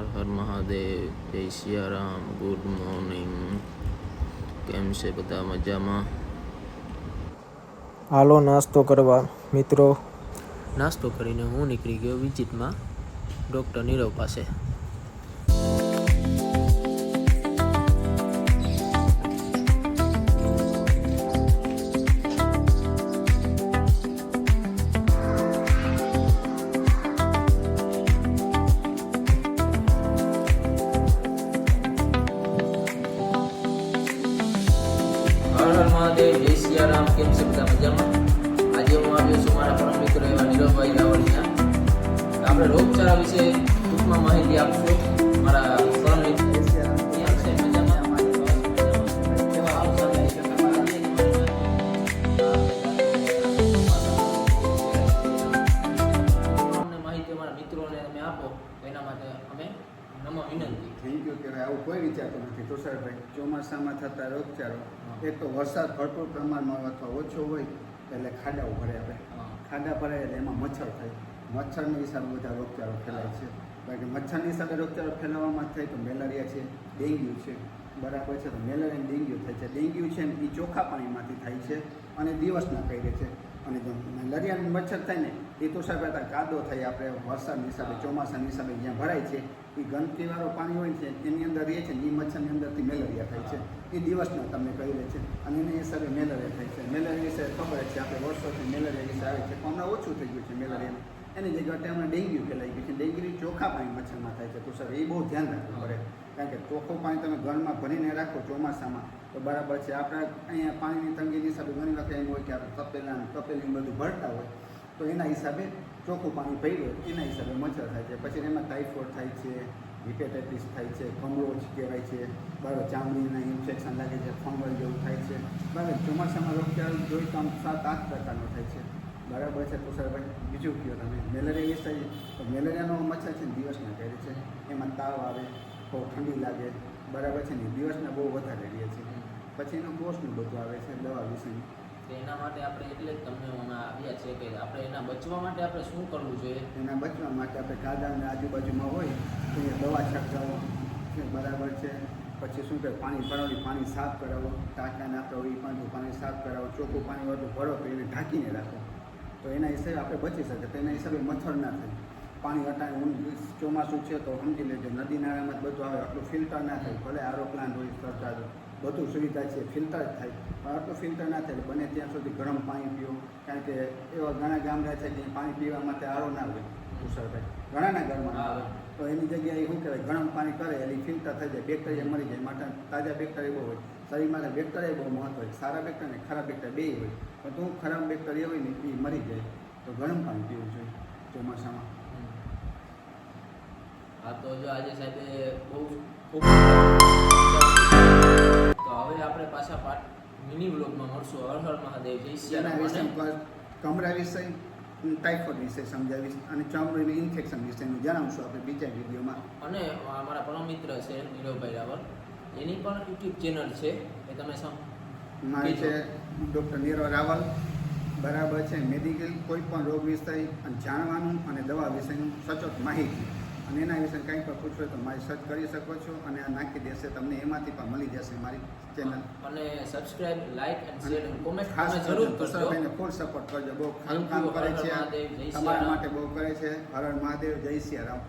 હર હર મહાદેવ જય Siyaram good morning. કેમ છે બધા મજામાં? હાલો નાસ્તો કરવા. મિત્રો? નાસ્તો કરીને હું નીકળી ગયો વિજિટમાં ડૉક્ટર નીરવ પાસે. જય સિયારામ કેમ છે? બધા મજામાં? આજે હું આવ્યો છું મારા પરમ મિત્ર એવા નીરવભાઈ રાવળિયા. આપણે રોગચાળા વિશે ટૂંકમાં માહિતી આપશો. મારા પરમ મિત્રોને આપો એના માટે થેન્ક યુ કહેવાય આવું કોઈ વિચારતું નથી. તુષારભાઈ ચોમાસામાં થતા રોગચાળો એક તો વરસાદ ભરપૂર પ્રમાણમાં અથવા ઓછો હોય એટલે ખાડાઓ ભરે આપણે ખાડા ભરે એટલે એમાં મચ્છર થાય. મચ્છરની હિસાબે બધા રોગચાળો ફેલાય છે. કારણ કે મચ્છરની હિસાબે રોગચાળો ફેલાવવામાં થાય તો મેલેરિયા છે ડેન્ગ્યુ છે. બરાબર છે? તો મેલેરિયા ડેન્ગ્યુ થાય છે. ડેન્ગ્યુ છે ને એ ચોખ્ખા પાણીમાંથી થાય છે અને દિવસના કહી છે. અને લરિયાનું મચ્છર થાય ને, એ તો સાહેબ કાદો થાય, આપણે વરસાદની હિસાબે, ચોમાસાની હિસાબે જ્યાં ભરાય છે, એ ગંદકીવાળો પાણી હોય છે, એની અંદર રહે છે ને એ મચ્છરની અંદરથી મેલેરિયા થાય છે. એ દિવસના તમને કહી છે. અને એના હિસાબે મેલેરિયા થાય છે. મેલેરિયા વિશે ખબર છે, આપણે વર્ષોથી મેલેરિયા વિશે આવે છે. પણ ઓછું થઈ ગયું છે મેલેરિયાનું. એની જગ્યાએ હમણાં ડેન્ગ્યુ ફેલાઈ ગયું છે. ડેન્ગ્યુ ચોખ્ખા પાણી મચ્છરમાં થાય છે. તો સર, એ બહુ ધ્યાન રાખવું પડે. કારણ કે ચોખ્ખું પાણી તમે ઘરમાં ભરીને રાખો ચોમાસામાં, તો બરાબર છે. આપણે અહીંયા પાણીની તંગીની હિસાબે ઘણી વખત એમ હોય કે આપણે તપેલા તપેલી બધું ભરતા હોય, તો એના હિસાબે ચોખ્ખું પાણી ભર્યું હોય એના હિસાબે મચ્છર થાય છે. પછી એમાં ટાઇફોઇડ થાય છે હિપેટાઇટિસ થાય છે કમળોજ કહેવાય છે, બરાબર ચામડીના ઇન્ફેક્શન લાગે છે, ફંગલ જેવું થાય છે. બરાબર, ચોમાસામાં રોગચાળ જોઈ તો આમ સાત આઠ પ્રકારનો થાય છે. બરાબર છે. તુષારભાઈ બીજું કહો તમે? મેલેરિયા વિશે તો મેલેરિયાનો મચ્છર છે ને તાવ આવે બહુ ઠંડી લાગે બરાબર છે ને? દિવસના બહુ વધારે રહીએ છીએ. પછી એનું કોષનું બધું આવે છે દવા વિશેનું. તો એના માટે આપણે એટલે જ તમને આવ્યા છે કે આપણે એના બચવા માટે આપણે શું કરવું જોઈએ? એના બચવા માટે આપણે કાદાની આજુબાજુમાં હોય તો એ દવા છંટકાવો બરાબર છે? પછી શું કહે પાણી ભરાવી પાણી સાફ કરાવો આપણે હોય એ પાણી પાણી સાફ કરાવો ચોખ્ખું પાણી વાળું ભરો તો એને ઢાંકીને રાખો. તો એના હિસાબે આપણે બચી શકીએ તો એના હિસાબે મચ્છર ના થાય. પાણી હટાય ઊંઘ ચોમાસું છે તો સમજી લેજો. નદી નાળામાં જ બધું આવે આટલું ફિલ્ટર ના થાય. ભલે આરો પ્લાન્ટ હોય સરકાર બધું સુવિધા છે ફિલ્ટર જ થાય. પણ આટલું ફિલ્ટર ના થાય બને ત્યાં સુધી ગરમ પાણી પીવો કારણ કે એવા ઘણા ગામડા છે કે પાણી પીવા માટે આરો ના હોય તુષારભાઈ ઘણાના ઘરમાં. આવે તો એની જગ્યાએ શું કહેવાય ગરમ પાણી કરે એટલે ફિલ્ટર થઈ જાય બેક્ટેરિયા મરી જાય. માટે તાજા બેક્ટેરિયા બહુ હોય. શરીર માટે બેક્ટેરિયા બહુ મહત્વ હોય. સારા બેક્ટેરિયા ને ખરાબ બેક્ટેરિયા બે હોય. પણ તું ખરાબ બેક્ટેરિયા હોય ને એ મરી જાય. તો ગરમ પાણી પીવું જોઈએ ચોમાસામાં. હા તો જો આજે સાહેબે બહુ ખૂબ તો હવે આપણે પાછા પાઠ મિની વ્લોગમાં મળશું. હર હર મહાદેવ. જય શ્રી વિશે કમરા વિષય ટાઇફોઇડ વિશે સમજાવીશ અને ચામડીની ઇન્ફેક્શન વિશેનું જણાવશું આપણે બીજા વિડીયોમાં. અને અમારા પરમ મિત્ર છે નીરવભાઈ રાવલ. એની પણ યુટ્યુબ ચેનલ છે એ તમે સમ મારી છે ડૉક્ટર નીરવ રાવલ. બરાબર છે. મેડિકલ કોઈ પણ રોગ વિષય જાણવાનું અને દવા વિષયનું સચોટ માહિતી. અને એના વિશે કંઈ પણ પૂછવું તો મારી સર્ચ કરી શકો છો અને આ નાખી દેશે. તમને એમાંથી પણ મળી જશે મારી ચેનલ અને subscribe like and share and comment ખાસ જરૂર કરજો. અને ફૂલ સપોર્ટ કરજો. બહુ Thank કામ કરે છે. તમારા માટે બહુ કરે છે. હર હર મહાદેવ. જય સિયારામ